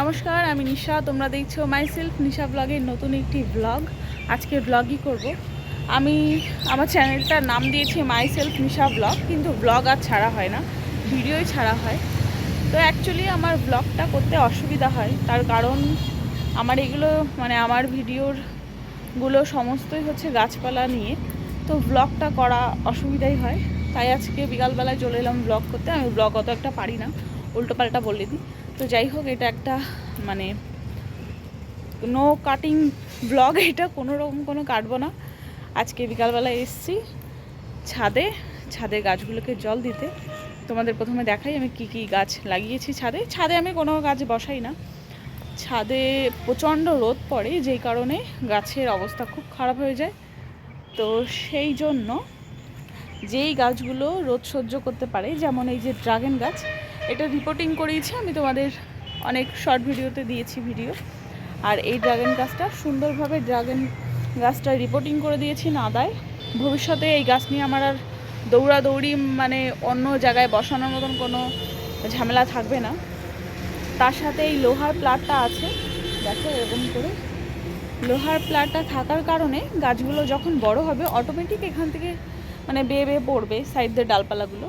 নমস্কার, আমি নিশা, তোমরা দেখছ মাই সেলফ নিশা ব্লগের নতুন একটি ব্লগ আজকে ব্লগই করব। আমি আমার চ্যানেলটার নাম দিয়েছি মাই সেলফ নিশা ব্লগ কিন্তু ব্লগ আর ছাড়া হয় না ভিডিওই ছাড়া হয়। তো অ্যাকচুয়ালি আমার ব্লগটা করতে অসুবিধা হয়, তার কারণ আমার এগুলো মানে আমার ভিডিওরগুলো সমস্তই হচ্ছে গাছপালা নিয়ে। তো ব্লগটা করা অসুবিধাই হয়, তাই আজকে বিকালবেলায় চলে এলাম ব্লগ করতে। আমি ব্লগ অত একটা পারি না, উল্টোপাল্টা বলে দিই। তো যাই হোক, এটা একটা মানে নো কাটিং ব্লগ এটা কোনো রকম কোনো কাটবো না। আজকে বিকালবেলা এসছি ছাদে ছাদে গাছগুলোকে জল দিতে। তোমাদের প্রথমে দেখাই আমি কি কি গাছ লাগিয়েছি ছাদে। ছাদে আমি কোনো গাছ বসাই না। ছাদে প্রচণ্ড রোদ পড়ে, যেই কারণে গাছের অবস্থা খুব খারাপ হয়ে যায়। তো সেই জন্য যেই গাছগুলো রোদ সহ্য করতে পারে, যেমন এই যে ড্রাগন গাছ এটা রিপোর্টিং করিয়েছি, আমি তোমাদের অনেক শর্ট ভিডিওতে দিয়েছি ভিডিও আর এই ড্রাগন গাছটা সুন্দরভাবে ড্রাগন গাছটা রিপোর্টিং করে দিয়েছি নাদায়। ভবিষ্যতে এই গাছ নিয়ে আমার আর দৌড়াদৌড়ি মানে অন্য জায়গায় বসানোর মতন কোনো ঝামেলা থাকবে না। তার সাথে এই লোহার প্লাটটা আছে, দেখো এরকম করে। লোহার প্লাটটা থাকার কারণে গাছগুলো যখন বড় হবে অটোমেটিক এখান থেকে মানে বেয়ে বেয়ে পড়বে সাইড দিয়ে ডালপালাগুলো।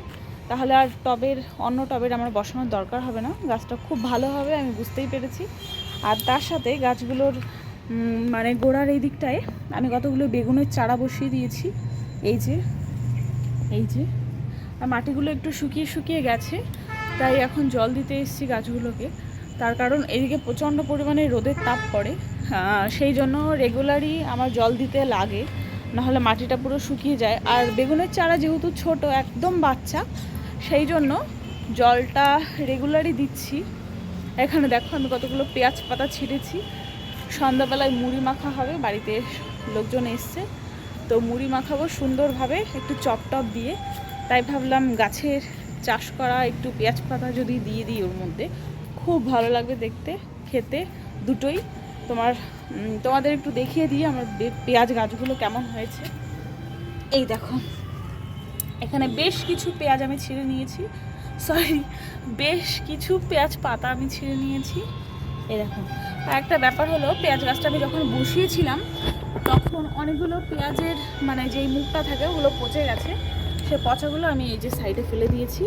তাহলে আর টবের, অন্য টবের আমার বসানোর দরকার হবে না। গাছটা খুব ভালো হবে, আমি বুঝতেই পেরেছি। আর তার সাথে গাছগুলোর মানে গোড়ার এই দিকটায় আমি কতগুলো বেগুনের চারা বসিয়ে দিয়েছি। এই যে এই যে। আর মাটিগুলো একটু শুকিয়ে শুকিয়ে গেছে, তাই এখন জল দিতে এসেছি গাছগুলোকে। তার কারণ এদিকে প্রচণ্ড পরিমাণে রোদের তাপ পড়ে। সেই জন্য রেগুলারই আমার জল দিতে লাগে, নাহলে মাটিটা পুরো শুকিয়ে যায়। আর বেগুনের চারা যেহেতু ছোট, একদম বাচ্চা সেই জন্য জলটা রেগুলারই দিচ্ছি। এখানে দেখো আমি কতগুলো পেঁয়াজ পাতা ছিঁড়েছি। সন্ধ্যাবেলায় মুড়ি মাখা হবে, বাড়িতে লোকজন এসছে। তো মুড়ি মাখাবো সুন্দরভাবে, একটু চপ টপ দিয়ে। তাই ভাবলাম গাছের চাষ করা একটু পেঁয়াজ পাতা যদি দিয়ে দিই ওর মধ্যে, খুব ভালো লাগবে দেখতে, খেতে দুটোই। তোমার তোমাদের একটু দেখিয়ে দিই আমার পেঁয়াজ গাছগুলো কেমন হয়েছে। এই দেখো। এখানে বেশ কিছু পেঁয়াজ আমি ছিঁড়ে নিয়েছি। সরি বেশ কিছু পেঁয়াজ পাতা আমি ছিঁড়ে নিয়েছি। এরকম আর একটা ব্যাপার হলো, পেঁয়াজ গাছটা আমি যখন বসিয়েছিলাম, তখন অনেকগুলো পেঁয়াজের মানে যেই মুখটা থাকে, ওগুলো পচে গেছে। সে পচাগুলো আমি এই যে সাইডে ফেলে দিয়েছি।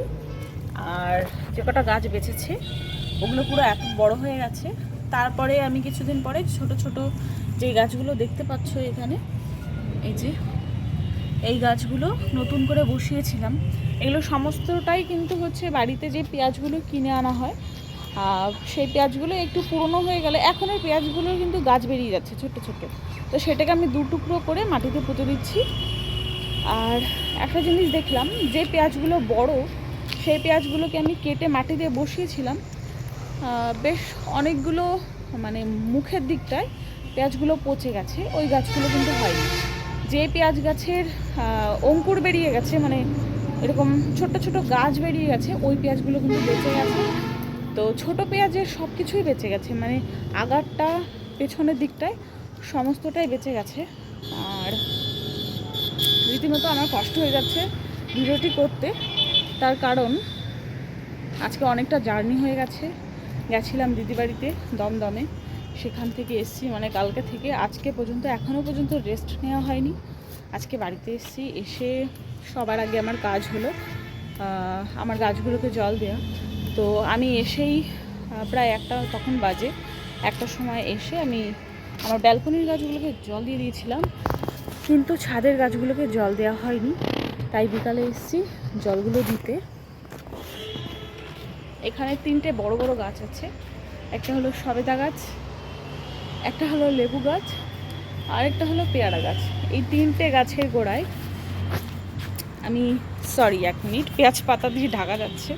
আর যে কটা গাছ বেঁচেছে, ওগুলো পুরো এত বড় হয়ে গেছে। তারপরে আমি কিছুদিন পরে ছোট ছোট যে গাছগুলো দেখতে পাচ্ছ এখানে, এই যে এই গাছগুলো নতুন করে বসিয়েছিলাম। এগুলো সমস্তটাই কিন্তু হচ্ছে বাড়িতে যে পেঁয়াজগুলো কিনে আনা হয় সেই পেঁয়াজগুলো একটু পুরনো হয়ে গেলে এখন এই পেঁয়াজগুলোর কিন্তু গাছ বেরিয়ে যাচ্ছে ছোট ছোট তো সেটাকে আমি দু টুকরো করে মাটিতে পুঁতে দিচ্ছি। আর একটা জিনিস দেখলাম, যে পেঁয়াজগুলো বড়, সেই পেঁয়াজগুলোকে আমি কেটে মাটি দিয়ে বসিয়েছিলাম বেশ অনেকগুলো মানে মুখের দিকটায় পেঁয়াজগুলো পচে গেছে, ওই গাছগুলো কিন্তু হয়নি। যে পেঁয়াজ গাছের অঙ্কুর বেরিয়ে গেছে মানে এরকম ছোট ছোট গাছ বেরিয়ে গেছে, ওই পেঁয়াজগুলো কিন্তু বেঁচে গেছে। তো ছোট পেঁয়াজের সব কিছুই বেঁচে গেছে মানে আগারটা পেছনের দিকটায় সমস্তটাই বেঁচে গেছে। আর রীতিমতো আমার কষ্ট হয়ে যাচ্ছে ভিডিওটি করতে। তার কারণ, আজকে অনেকটা জার্নি হয়ে গেছে, গেছিলাম দিদি বাড়িতে দমদমে। সেখান থেকে এসছি মানে কালকে থেকে। আজকে পর্যন্ত এখনও পর্যন্ত রেস্ট নেওয়া হয়নি। আজকে বাড়িতে এসছি, এসে সবার আগে আমার কাজ হলো। আমার গাছগুলোকে জল দেওয়া তো আমি এসেই প্রায় একটা, তখন বাজে। একটা সময় এসে আমি আমার ব্যালকনির গাছগুলোকে জল দিয়ে দিয়েছিলাম। কিন্তু ছাদের গাছগুলোকে জল দেওয়া হয়নি। তাই বিকালে এসেছি জলগুলো দিতে। এখানে তিনটে বড় বড় গাছ আছে। একটা হলো সবেদা গাছ একটা হলো লেবু গাছ আর একটা হলো পেয়ারা গাছ। এই তিনটে গাছের গোড়ায় আমি সরি এক মিনিট, পেঁয়াজ পাতা দিয়ে ঢাকা যাচ্ছে।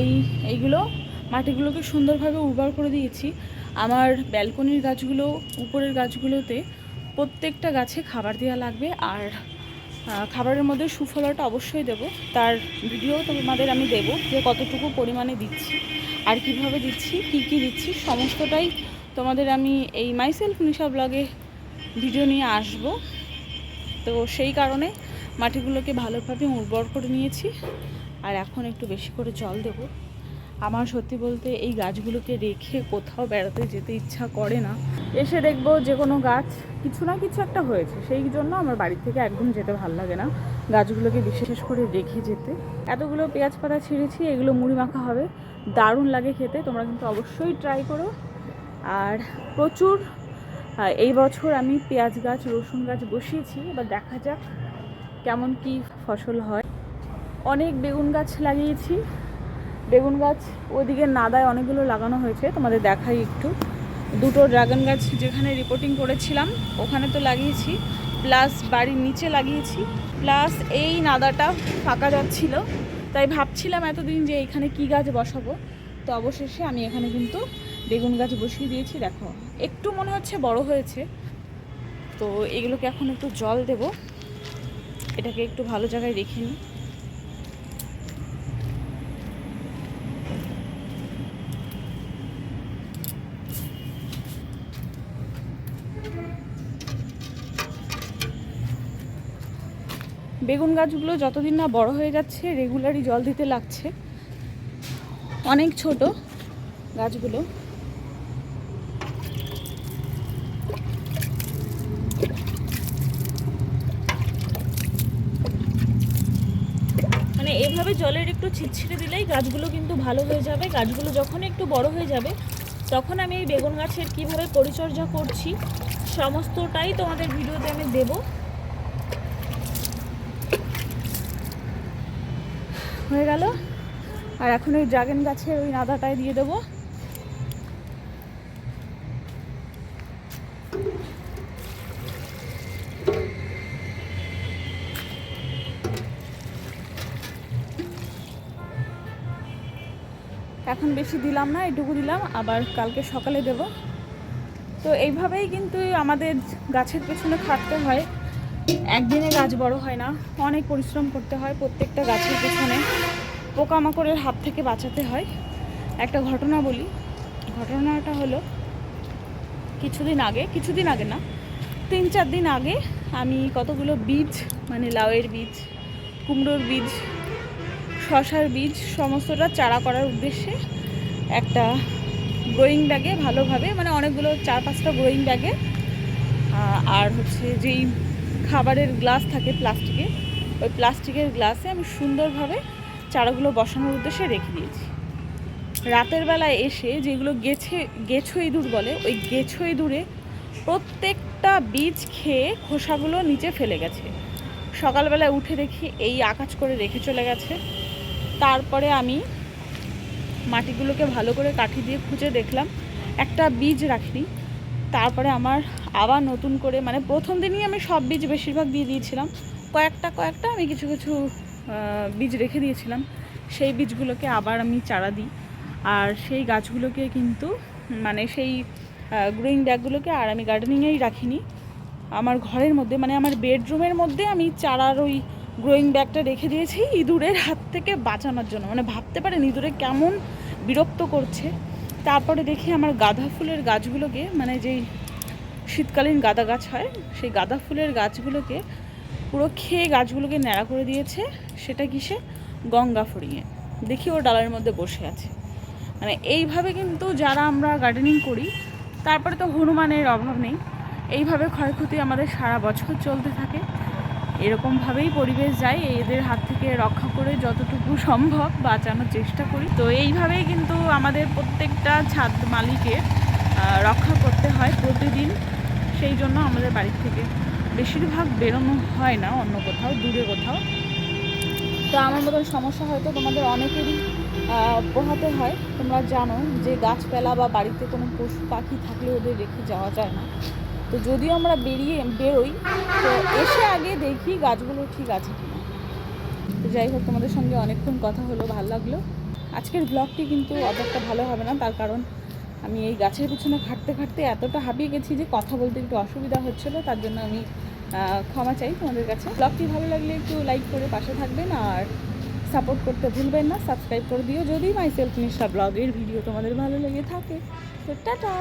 এই, এইগুলো মাটিগুলোকে সুন্দরভাবে উর্বর করে দিয়েছি। আমার ব্যালকনির গাছগুলো, উপরের গাছগুলোতে প্রত্যেকটা গাছে খাবার দেওয়া লাগবে। আর খাবারের মধ্যে সুফলটা অবশ্যই দেব। তার ভিডিও তোমাদের আমি দেব যে কতটুকু পরিমাণে দিচ্ছি, আর কীভাবে দিচ্ছি, কি কি দিচ্ছি, সমস্তটাই তোমাদের আমি এই মাইসেলফ নিশা ব্লগে ভিডিও নিয়ে আসব। তো সেই কারণে মাটিগুলোকে ভালোভাবে উর্বর করে নিয়েছি, আর এখন একটু বেশি করে জল দেব। আমার সত্যি বলতে এই গাছগুলোকে রেখে কোথাও বেড়াতে যেতে ইচ্ছা করে না। এসে দেখব যে কোনো গাছ কিছু না কিছু একটা হয়েছে। সেই জন্য আমার বাড়ি থেকে একদম যেতে ভালো লাগে না। গাছগুলোকে বিশেষ করে রেখে যেতে। এতগুলো পেঁয়াজ পাতা ছিঁড়েছি, এগুলো মুড়ি মাখা হবে। দারুণ লাগে খেতে, তোমরা কিন্তু অবশ্যই ট্রাই করো। আর প্রচুর এই বছর আমি পেঁয়াজ গাছ, রসুন গাছ বসিয়েছি। এবার দেখা যাক কেমন কি ফসল হয়। অনেক বেগুন গাছ লাগিয়েছি। বেগুন গাছ ওইদিকে নাদায় অনেকগুলো লাগানো হয়েছে, তোমাদের দেখাই একটু। দুটো ড্রাগন গাছ যেখানে রিপোর্টিং করেছিলাম, ওখানে তো লাগিয়েছি প্লাস বাড়ির নিচে লাগিয়েছি প্লাস এই নাদাটা ফাঁকা যাচ্ছিল। তাই ভাবছিলাম এতদিন যে এখানে কি গাছ বসাবো, তো অবশেষে আমি এখানে কিন্তু বেগুন গাছ বসিয়ে দিয়েছি, দেখো। একটু মনে হচ্ছে বড় হয়েছে, তো এগুলোকে এখন একটু জল দেব। এটাকে একটু ভালো জায়গায় রেখে নিই। বেগুন গাছগুলো যতদিন না বড় হয়ে যাচ্ছে রেগুলারই জল দিতে লাগছে। অনেক ছোট গাছগুলো। মানে এভাবে জলের একটু ছিটছিটে দিলেই গাছগুলো কিন্তু ভালো হয়ে যাবে। গাছগুলো যখন একটু বড় হয়ে যাবে, তখন আমি এই বেগুন গাছের কীভাবে পরিচর্যা করছি, সমস্তটাই তোমাদের ভিডিওতে আমি দেবো। হয়ে গেল। আর এখন ওই ড্রাগন গাছের ওই নাদাটায় দিয়ে দেবো। এখন বেশি দিলাম না, এটুকু দিলাম, আবার কালকে সকালে দেব। তো এইভাবেই কিন্তু আমাদের গাছের পেছনে খাটতে হয়। একদিনে গাছ বড় হয় না, অনেক পরিশ্রম করতে হয় প্রত্যেকটা গাছের পেছনে। পোকামাকড়ের হাত থেকে বাঁচাতে হয়। একটা ঘটনা বলি। ঘটনাটা হলো, কিছুদিন আগে কিছুদিন আগে না, তিন চার দিন আগে আমি কতগুলো বীজ মানে লাউয়ের বীজ, কুমড়োর বীজ, শশার বীজ, সমস্তটা চারা করার উদ্দেশ্যে একটা গ্রোয়িং ব্যাগে ভালোভাবে মানে অনেকগুলো চার পাঁচটা গ্রোয়িং ব্যাগে আর হচ্ছে যেই খাবারের গ্লাস থাকে প্লাস্টিকের, ওই প্লাস্টিকের গ্লাসে আমি সুন্দরভাবে চারাগুলো বসানোর উদ্দেশ্যে রেখে দিয়েছি। রাতের বেলায় এসে যেগুলো গেছে গেছো ইঁদুর বলে, ওই গেছো ইঁদুরে প্রত্যেকটা বীজ খেয়ে খোসাগুলো নিচে ফেলে গেছে। সকালবেলায় উঠে দেখি এই আকাশ করে রেখে চলে গেছে। তারপরে আমি মাটিগুলোকে ভালো করে কাঠি দিয়ে খুঁজে দেখলাম, একটা বীজ রাখিনি। তারপরে আমার আবার নতুন করে মানে প্রথম দিনই আমি সব বীজ বেশিরভাগ দিয়ে দিয়েছিলাম। কয়েকটা কয়েকটা আমি কিছু কিছু বীজ রেখে দিয়েছিলাম। সেই বীজগুলোকে আবার আমি চারা দিই। আর সেই গাছগুলোকে কিন্তু মানে সেই গ্রোয়িং ব্যাগগুলোকে আর আমি গার্ডেনিংয়েই রাখিনি। আমার ঘরের মধ্যে মানে আমার বেডরুমের মধ্যে আমি চারার ওই গ্রোয়িং ব্যাগটা রেখে দিয়েছি ইঁদুরের হাত থেকে বাঁচানোর জন্য। মানে ভাবতে পারেন ইঁদুরে কেমন বিরক্ত করছে। তারপরে দেখি আমার গাঁদা ফুলের গাছগুলোকে মানে যেই শীতকালীন গাঁদা গাছ হয়, সেই গাঁদা ফুলের গাছগুলোকে পুরো খেয়ে গাছগুলোকে ন্যাড়া করে দিয়েছে, সেটা কিসে গঙ্গা ফুরিয়ে। দেখি ও ডালের মধ্যে বসে আছে। মানে এইভাবে কিন্তু যারা আমরা গার্ডেনিং করি, তারপরে তো হনুমানের অভাব নেই। এইভাবে ক্ষয়ক্ষতি আমাদের সারা বছর চলতে থাকে। এরকমভাবেই পরিবেশ যায়, এদের হাত থেকে রক্ষা করে যতটুকু সম্ভব বাঁচানোর চেষ্টা করি। তো এইভাবেই কিন্তু আমাদের প্রত্যেকটা ছাদ মালিকের রক্ষা করতে হয় প্রতিদিন। সেই জন্য আমাদের বাড়ি থেকে বেশিরভাগ বেরোনো হয় না, অন্য কোথাও, দূরে কোথাও। তো আমার মতন সমস্যা হয়তো তোমাদের অনেকেরই পোহাতে হয়। তোমরা জানো যে গাছপালা বা বাড়িতে কোনো পশু পাখি থাকলে ওদের রেখে যাওয়া যায় না। তো যদিও আমরা বেরিয়ে বেরোই, তো এসে আগে দেখি গাছগুলো ঠিক আছে কিনা। তো যাই হোক, তোমাদের সঙ্গে অনেকক্ষণ কথা হলো, ভালো লাগল। আজকের ব্লগটি কিন্তু অতটা ভালো হবে না, তার কারণ আমি এই গাছের পিছনে খাটতে খাটতে এতটা হাঁপিয়ে গেছি যে কথা বলতে একটু অসুবিধা হচ্ছিল, তার জন্য আমি ক্ষমা চাই তোমাদের কাছে। ব্লগটি ভালো লাগলে একটু লাইক করে পাশে থাকবেন, আর সাপোর্ট করতে ভুলবেন না সাবস্ক্রাইব করে দিও, যদি মাই সেলফ নিষ্ঠা ব্লগের ভিডিও তোমাদের ভালো লেগে থাকে। তো টাটা!